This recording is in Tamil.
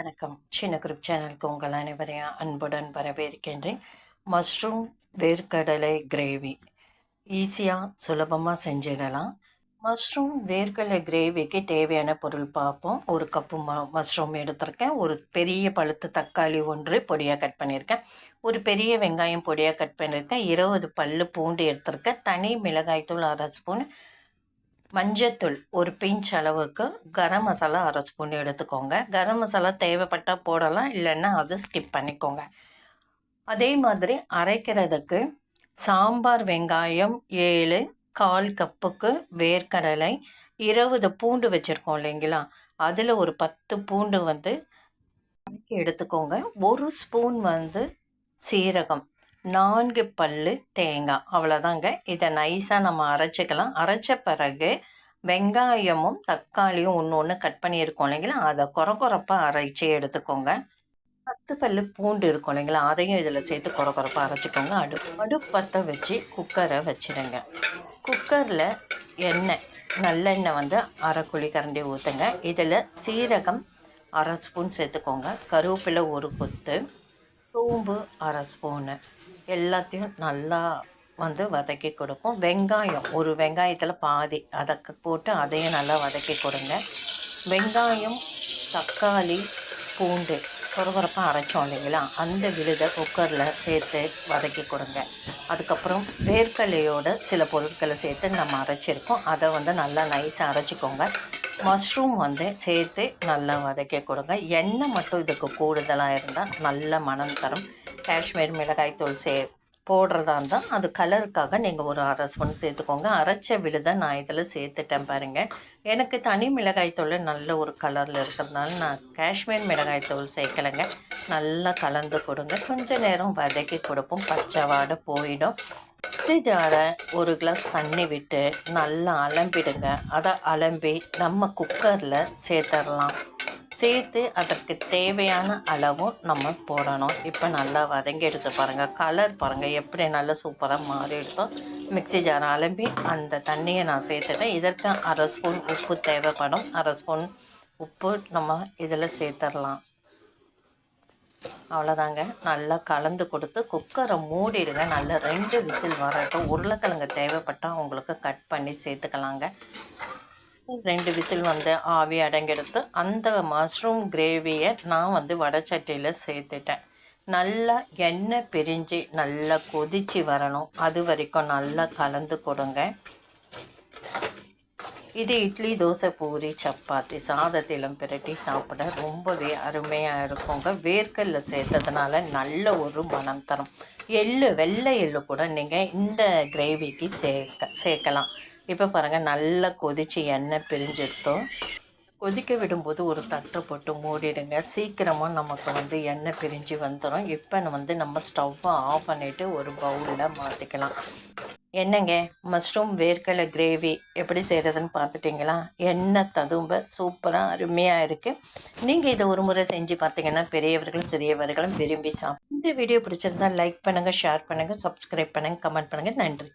வணக்கம். சின்ன குரூப் சேனலுக்கு உங்கள் அனைவரையும் அன்புடன் வரவேற்கின்றேன். மஷ்ரூம் வேர்க்கடலை கிரேவி ஈஸியாக சுலபமாக செஞ்சிடலாம். மஷ்ரூம் வேர்க்கடலை கிரேவிக்கு தேவையான பொருள் பார்ப்போம். ஒரு கப்பு ம மஷ்ரூம் எடுத்திருக்கேன். ஒரு பெரிய பழுத்த தக்காளி ஒன்று பொடியாக கட் பண்ணியிருக்கேன். ஒரு பெரிய வெங்காயம் பொடியாக கட் பண்ணியிருக்கேன். இருபது பல் பூண்டு எடுத்திருக்கேன். தனி மிளகாய்த்தூள் அரை ஸ்பூன். மஞ்சத்தூள் ஒரு பிஞ்ச் அளவுக்கு கரம் மசாலா அரை ஸ்பூன் எடுத்துக்கோங்க. கரம் மசாலா தேவைப்பட்டால் போடலாம் இல்லைன்னா அதை ஸ்கிப் பண்ணிக்கோங்க. அதே மாதிரி அரைக்கிறதுக்கு சாம்பார் வெங்காயம் ஏழு கால் கப்புக்கு வேர்க்கடலை இருபது பூண்டு வச்சுருக்கோம் இல்லைங்களா? அதில் ஒரு பத்து பூண்டு வந்து எடுத்துக்கோங்க. ஒரு ஸ்பூன் வந்து சீரகம். நான்கு பல் தேங்காய் அவ்வளோதாங்க இதை நைஸாக நம்ம அரைச்சிக்கலாம். அரைச்ச பிறகு வெங்காயமும் தக்காளியும் ஒன்று ஒன்று கட் பண்ணியிருக்கோம் இல்லைங்களா? அதை குறை குறப்பாக அரைச்சி எடுத்துக்கோங்க. பத்து பல் பூண்டு இருக்கும் இல்லைங்களா? அதையும் இதில் சேர்த்து குறை குறப்பாக அரைச்சிக்கோங்க. அடு அடுப்பத்தை வச்சு குக்கரை வச்சுடுங்க குக்கரில் எண்ணெய் நல்லெண்ணெய் வந்து அரை குழி கரண்டி ஊற்றுங்க இதில் சீரகம் அரை ஸ்பூன் சேர்த்துக்கோங்க. கருவேப்பிலை ஒரு கொத்து. சோம்பு அரை ஸ்பூனு. எல்லாத்தையும் நல்லா வந்து வதக்கி கொடுக்கும் வெங்காயம் ஒரு வெங்காயத்தில் பாதி. அதை போட்டு அதையும் நல்லா வதக்கி கொடுங்க. வெங்காயம் தக்காளி பூண்டு கொரகொரப்பாக அரைச்சோம் இல்லைங்களா? அந்த விழுதை குக்கரில் சேர்த்து வதக்கி கொடுங்க. அதுக்கப்புறம் வேர்க்கடலையோட சில பொருட்களை சேர்த்து நம்ம அரைச்சிருக்கோம். அதை வந்து நல்லா நைஸாக அரைச்சிக்கோங்க. மஷ்ரூம் வந்து சேர்த்து நல்லா வதக்கி கொடுங்க. எண்ணெய் மட்டும் இதுக்கு கூடுதலாக இருந்தால் நல்ல மனம் தரும். காஷ்மீர் மிளகாய் தூள் சே போடுறதா இருந்தால் அது கலருக்காக நீங்கள் ஒரு அரை ஸ்பூன் சேர்த்துக்கோங்க. அரைச்ச விழுதை நான் இதில் சேர்த்துட்டேன் பாருங்கள் எனக்கு தனி மிளகாய் தூள் நல்ல ஒரு கலரில் இருக்கிறதுனால நான் காஷ்மீர் மிளகாய் தூள் சேர்க்கலைங்க. நல்லா கலந்து கொடுங்க. கொஞ்சம் நேரம் வதக்கி கொடுப்போம். பச்சை வாடை போயிடும். மிக்ஸி ஜாரை ஒரு கிளாஸ் தண்ணி விட்டு நல்லா அலம்பிடுங்க. அதை அலம்பி நம்ம குக்கரில் சேர்த்துடலாம் சேர்த்து அதற்கு தேவையான அளவும் நம்ம போடணும். இப்போ நல்லா வதங்கி எடுத்து பாருங்கள் கலர் பாருங்கள் எப்படி நல்லா சூப்பராக மாறி எடுத்தோம் மிக்சி ஜார் அலம்பி அந்த தண்ணியை நான் சேர்த்துட்டேன். இதற்கு அரை ஸ்பூன் உப்பு தேவைப்படும். அரை ஸ்பூன் உப்பு நம்ம இதில் சேர்த்துடலாம் அவ்வளோதாங்க நல்லா கலந்து கொடுத்து குக்கரை மூடிடுங்க. நல்லா ரெண்டு விசில் வரட்டும். உருளைக்கிழங்கு தேவைப்பட்டால் உங்களுக்கு கட் பண்ணி சேர்த்துக்கலாங்க. ரெண்டு விசில் வந்து ஆவி அடங்கெடுத்து அந்த மஷ்ரூம் கிரேவியை நான் வந்து வடச்சட்டியில் சேர்த்துட்டேன். நல்லா எண்ணெய் பிரிஞ்சு நல்லா கொதித்து வரணும். அது வரைக்கும் நல்லா கலந்து கொடுங்க. இது இட்லி தோசை பூரி சப்பாத்தி சாதத்திலும் பிரட்டி சாப்பிட ரொம்பவே அருமையாக இருக்குங்க. வேர்க்கல்ல சேர்த்ததுனால நல்ல ஒரு மனம் தரும். எள்ளு வெள்ளை எள்ளு கூட நீங்கள் இந்த கிரேவிக்கு சேர்க்க சேர்க்கலாம். இப்போ பாருங்கள் நல்லா கொதித்து எண்ணெய் பிரிஞ்சிருத்தோம். கொதிக்க விடும்போது ஒரு தட்டை போட்டு மூடிடுங்க. சீக்கிரமாக நமக்கு வந்து எண்ணெய் பிரிஞ்சு வந்துடும் இப்போ வந்து நம்ம ஸ்டவ்வை ஆஃப் பண்ணிவிட்டு ஒரு பவுலில் மாற்றிக்கலாம் என்னங்க? மஷ்ரூம் வேர்க்கடலை கிரேவி எப்படி செய்கிறதுன்னு பார்த்துட்டிங்களா? எண்ணெய் ததும்ப சூப்பராக அருமையாக இருக்குது நீங்கள் இதை ஒரு முறை செஞ்சு பார்த்தீங்கன்னா பெரியவர்களும் சிறியவர்களும் விரும்பி சாப்பிடும் இந்த வீடியோ பிடிச்சிருந்தா லைக் பண்ணுங்கள் ஷேர் பண்ணுங்கள் சப்ஸ்கிரைப் பண்ணுங்கள் கமெண்ட் பண்ணுங்கள் நன்றி.